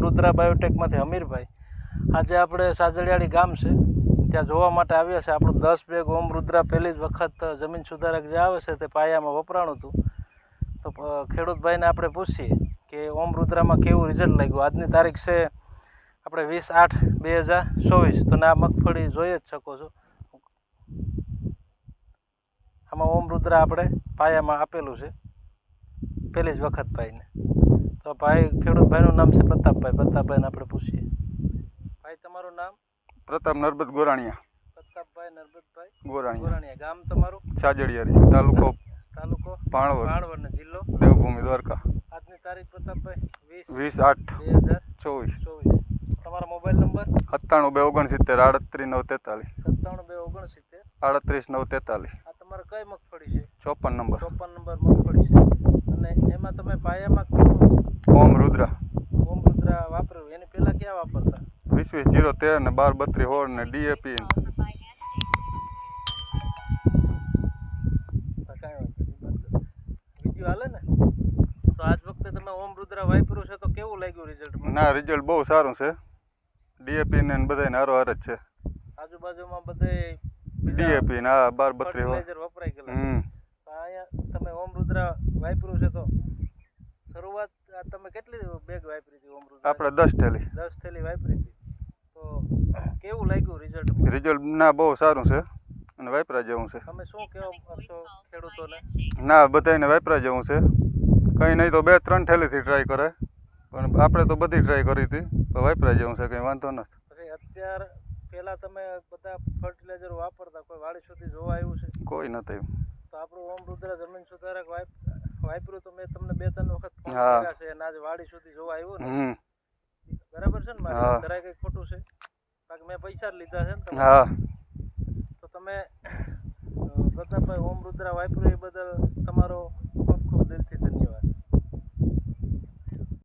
રુદ્રા બાયોટેકમાંથી અમીરભાઈ. આજે આપણે સાજળિયાળી ગામ છે. ત્યાં જોવા માટે આવ્યા છે આપણું દસ બેગ ઓમ રુદ્રા પહેલી જ વખત જમીન સુધારક જે આવે છે તે પાયામાં વપરાણું હતું. તો ખેડૂતભાઈને આપણે પૂછીએ કે ઓમ રુદ્રામાં કેવું રિઝલ્ટ લાગ્યું? આજની તારીખ છે આપણે વીસ આઠ બે હજાર ચોવીસ. તો આ મગફળી જોઈ જ શકો છો. આમાં ઓમ રુદ્રા આપણે પાયામાં આપેલું છે. પહેલી જ વખત ભાઈને. તો ભાઈ ખેડૂત ભાઈનું નામ છે પ્રતાપભાઈ. પ્રતાપભાઈને આપણે પૂછીએ. ભાઈ તમારું નામ? પ્રતાપ નરબત ગોરાણીયા. પ્રતાપભાઈ નરબતભાઈ ગોરાણીયા. ગોરાણીયા. ગામ તમારું? સાજડિયારી તાલુકો તાલુકો? ભાણવડ ભાણવડ ને જિલ્લો? દેવભૂમિ દ્વારકા. આજની તારીખ પ્રતાપભાઈ? વીસ વીસ આઠ. બે હજાર ચોવીસ. ચોવીસ. તમારો મોબાઈલ નંબર? સત્તાણું બે ઓગણસિત્તેર આડત્રીસ નવ તેતાલીસ. સત્તાણું બે ઓગણસિત્તેર. આડત્રીસ નવ તેતાલીસ. આ તમારે કઈ મગફળી છે? ચોપન નંબર. ચોપન નંબર મગફળી છે. અને એમાં તમે પાયામાં ઓમ રુદ્રા. ઓમ રુદ્રા વાપર્યું? એની પહેલા ક્યાં વાપરતા? વીસ વીસ જીરો તેર ને બાર બત્રીસ હોળ ને ડીએપી હાલે ને? તો આજ વખતે તમે ઓમ રુદ્રા વાપર્યું છે તો કેવું લાગ્યું રિઝલ્ટ ના રિઝલ્ટ બહુ સારું છે. ડીએપી ને બધાને હારો હાર જ છે. આજુબાજુમાં બધે ડીએપી ને બાર બત્રીસ વપરાય ગયેલા હમ તો અહીંયા તમે ઓમ રુદ્રા વાપર્યું છે તો શરૂઆત આ તમે કેટલી બેગ વાપરી હતી ઓમ આપણે દસ થેલી. દસ થેલી વાપરી હતી. તો કેવું લાગ્યું રિઝલ્ટ રિઝલ્ટ ના બહુ સારું છે અને વાપરા જેવું છે. તમે શું કહેવા માંગશો ખેડૂતોને? ના બધાને વાપરા જેવું છે. કંઈ નહીં તો બે ત્રણ થેલીથી ટ્રાય કરે. પણ આપણે તો બધી ટ્રાય કરી હતી. તો વાપરા જેવું છે કંઈ વાંધો નથી. અત્યાર પહેલાં તમે બધા ફર્ટિલાઇઝર વાપરતા કોઈ વાડી સુધી જોવા આવ્યું છે? કોઈ નથી. તો આપણું ઓમ રુદ્ર જમીન સુધારક વાપ વાપર્યું તો મેં તમને બે ત્રણ વખત ફોન કર્યા છે. અને આજે વાડી સુધી જોવા આવ્યો ને. બરાબર છે ને મારે? જરાય કઈ ખોટું છે. બાકી મેં પૈસા જ લીધા છે ને તમે હા. તો તમે પ્રતાપભાઈ ઓમ રુદ્રા વાપર્યું એ બદલ તમારો